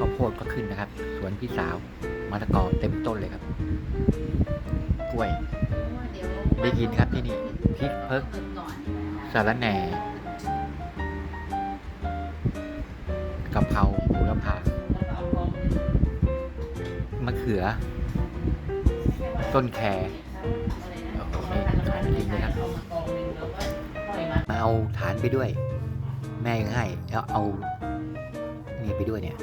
ข้าวโพดก็ขึ้นนะครับ สวนพี่สาวมะละกอเต็มต้นเลยครับ กล้วย ได้ยินครับที่นี่พริกเพิกสาระแหน่กะเพราโหระพามะเขือ ต้นแครโอ้โหนี่ของจริงเลยครับมาเอาฐานไปด้วย แม่ยังให้แล้วเอานี่ไปด้วยเนี่ย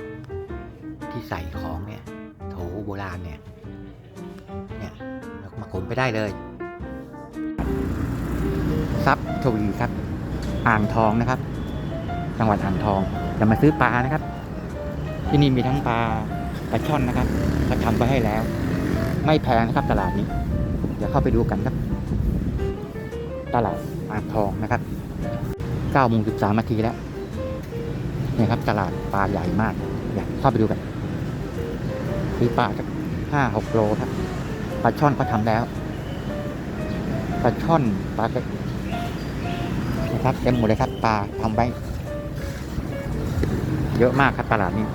ที่ใส่ของเนี่ยโถโบราณเนี่ยเนี่ยมาขนไปได้เลยทรัพทวีครับ อ่างทองนะครับ จังหวัดอ่างทองจะมาซื้อปลานะครับ ที่นี่มีทั้งปลาปลาช่อนนะครับเขาทำไว้ให้แล้ว ไม่แพงนะครับตลาดนี้ เดี๋ยวเข้าไปดูกันครับ ตลาดอ่างทองนะครับ9โมง13นาทีแล้วเนี่ยครับตลาดปลาใหญ่มากอยากเข้าไปดูกัน ซื้อปลาสักห้าหกโลครับปลาช่อนก็ทำแล้วปลาช่อนปลากระนะครับเต็มหมดเลยครับ ปลาทำไว้ เยอะมากครับตลาดนี้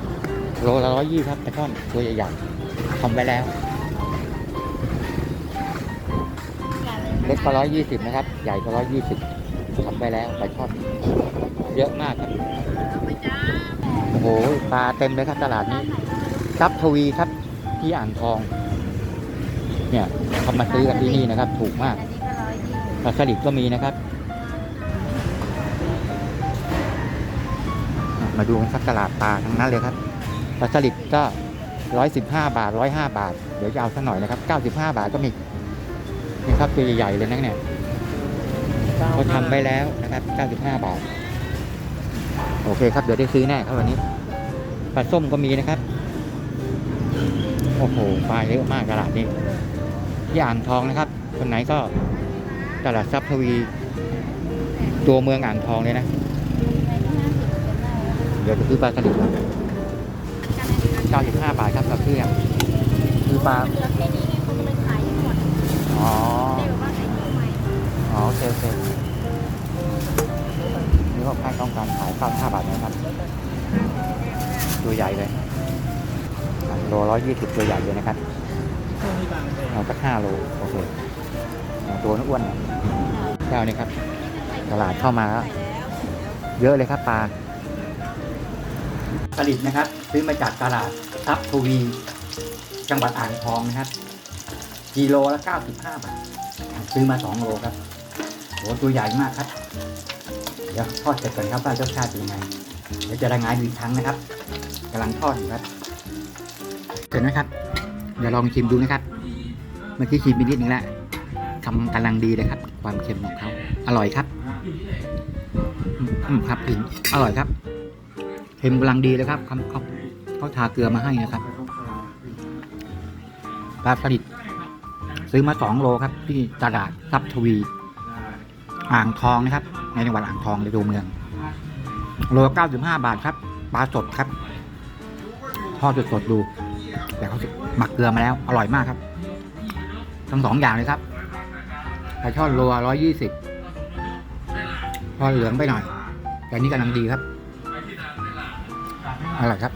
โลละร้อยยี่ครับปลาช่อนตัวใหญ่ๆทำไว้แล้วเล็กก็ร้อยยี่สิบนะครับ ใหญ่ก็ร้อยยี่สิบทำไปแล้วปลาช่อนเยอะมากครับ โอ้โห ปลาเต็มเลยครับตลาดนี้ ทรัพย์ทวีครับ ที่อ่างทอง เนี่ยเขามาซื้อกันที่นี่นะครับ ถูกมากปลาสลิดก็มีนะครับ มาดูกันครับตลาดปลาทั้งนั้นเลยครับปลาสลิดก็ร้อยสิบห้าบาทร้อยห้าบาท เดี๋ยวจะเอาสักหน่อยนะครับเก้าสิบห้าบาทก็มีนี่ครับตัวใหญ่ๆเลยนะเนี่ยเขาทำไปแล้วนะครับ95บาท โอเคครับ เดี๋ยวได้ซื้อแน่ครับวันนี้ปลาส้มก็มีนะครับ โอ้โหปลาเยอะมากตลาดนี้ที่อ่างทองนะครับ คนไหนก็ตลาดซับทวี ตัวเมืองอ่างทองเลยนะเดี๋ยวจะซื้อปลาสลิดก่อน95 บาทครับกับเพื่อนซื้อปลาอ๋ออ๋อโอเคโอเคนี่ก็ค่ายต้องการขาย95บาทนะครับ ตัวใหญ่เลย โลร้อยยี่สิบตัวใหญ่เลยนะครับเอาสักห้าโลโอเคตัวอ้วนๆหน่อยแก้วนี้ครับ ตลาดเข้ามาแล้วเยอะเลยครับปลาสลิดนะครับ ซื้อมาจากตลาดทับทวี จังหวัดอ่างทองนะครับกิโลละ95บาทซื้อมา 2 โลครับโหตัวใหญ่มากครับ เดี๋ยวทอดเสร็จก่อนครับว่ารสชาติเป็นยังไงเดี๋ยวจะรายงานอีกครั้งนะครับกำลังทอดอยู่ครับ เสร็จไหมครับ เดี๋ยวลองชิมดูนะครับ เมื่อกี้ชิมไปนิดนึงแล้วทำกำลังดีเลยครับ ความเค็มของเขาอร่อยครับอืมอืมครับถึงอร่อยครับเค็มกำลังดีเลยครับเขาเขาเขาทาเกลือมาให้นะครับปลาสลิดซื้อมาสองโลครับ ที่ตลาดทรัพย์ทวี อ่างทองนะครับ ในจังหวัดอ่างทองในตัวเมือง โลเก้าสิบห้าบาทครับ ปลาสดครับทอดสดๆดู แต่เขาหมักเกลือมาแล้ว อร่อยมากครับ ทั้งสองอย่างเลยครับปลาช่อนโลร้อยยี่สิบพอเหลืองไปหน่อยแต่อันนี้กำลังดีครับ อร่อยครับ